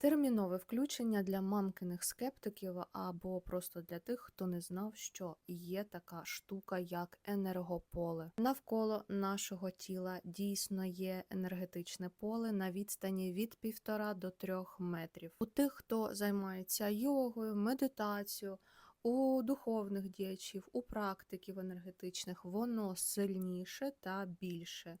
Термінове включення для мамкиних скептиків або просто для тих, хто не знав, що є така штука, як енергополе. Навколо нашого тіла дійсно є енергетичне поле на відстані від півтора до трьох метрів. У тих, хто займається йогою, медитацією, у духовних діячів, у практиків енергетичних, воно сильніше та більше.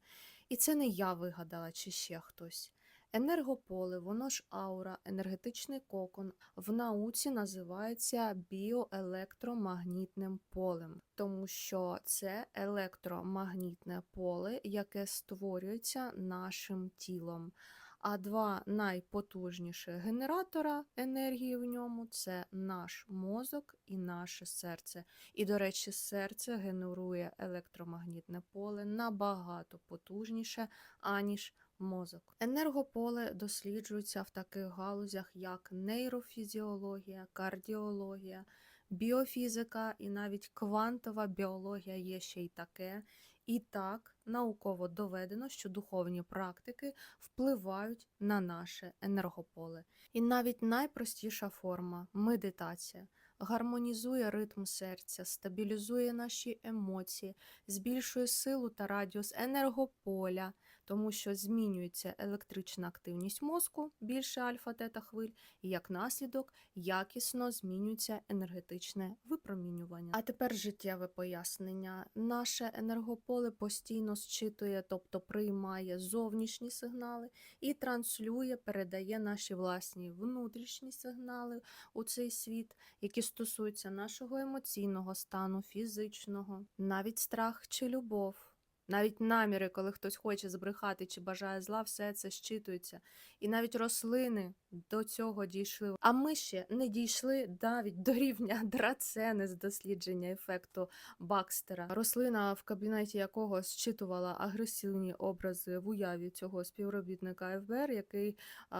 І це не я вигадала чи ще хтось. Енергополе, воно ж аура, енергетичний кокон в науці називається біоелектромагнітним полем, тому що це електромагнітне поле, яке створюється нашим тілом. А два найпотужніші генератора енергії в ньому це наш мозок і наше серце. І, до речі, серце генерує електромагнітне поле набагато потужніше, аніж мозок. Енергополе досліджується в таких галузях, як нейрофізіологія, кардіологія, біофізика і навіть квантова біологія є ще й таке. І так науково доведено, що духовні практики впливають на наше енергополе. І навіть найпростіша форма медитація гармонізує ритм серця, стабілізує наші емоції, збільшує силу та радіус енергополя, тому що змінюється електрична активність мозку, більше альфа-тета хвиль, і як наслідок якісно змінюється енергетичне випромінювання. А тепер життєве пояснення. Наше енергополе постійно зчитує, тобто приймає зовнішні сигнали і транслює, передає наші власні внутрішні сигнали у цей світ, які стосуються нашого емоційного стану, фізичного, навіть страх чи любов. Навіть наміри, коли хтось хоче збрехати чи бажає зла, все це щитується. І навіть рослини до цього дійшли. А ми ще не дійшли навіть до рівня драцени з дослідження ефекту Бакстера. Рослина, в кабінеті якого зчитувала агресивні образи в уяві цього співробітника ФБР, який е,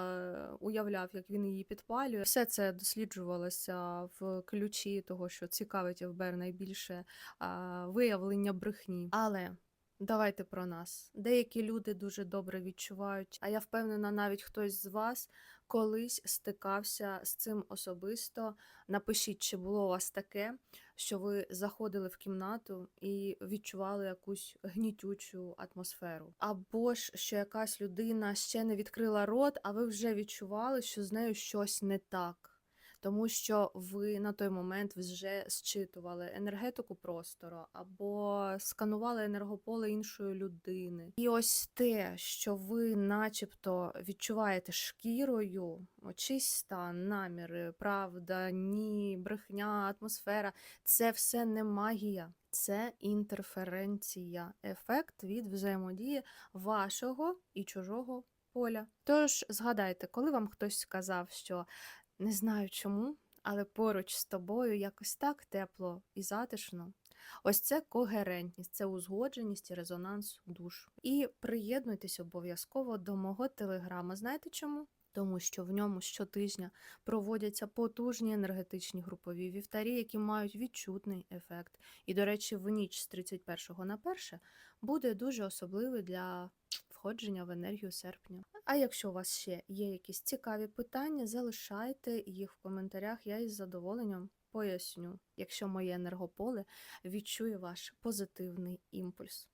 уявляв, як він її підпалює. Все це досліджувалося в ключі того, що цікавить ФБР найбільше е, виявлення брехні. Але Давайте про нас. Деякі люди дуже добре відчувають, а я впевнена, навіть хтось з вас колись стикався з цим особисто. Напишіть, чи було у вас таке, що ви заходили в кімнату і відчували якусь гнітючу атмосферу. Або ж що якась людина ще не відкрила рот, а ви вже відчували, що з нею щось не так тому що ви на той момент вже зчитували енергетику простору або сканували енергополе іншої людини. І ось те, що ви, начебто, відчуваєте шкірою, стан, наміри, правда, ні, брехня, атмосфера це все не магія. Це інтерференція, ефект від взаємодії вашого і чужого поля. Тож згадайте, коли вам хтось сказав, що не знаю чому, але поруч з тобою якось так тепло і затишно. Ось це когерентність, це узгодженість і резонанс душ. І приєднуйтесь обов'язково до мого телеграма. Знаєте чому? Тому що в ньому щотижня проводяться потужні енергетичні групові вівтарі, які мають відчутний ефект. І, до речі, в ніч з 31 на 1 буде дуже особливий для входження в енергію серпня. А якщо у вас ще є якісь цікаві питання, залишайте їх в коментарях, я із задоволенням поясню, якщо моє енергополе відчує ваш позитивний імпульс.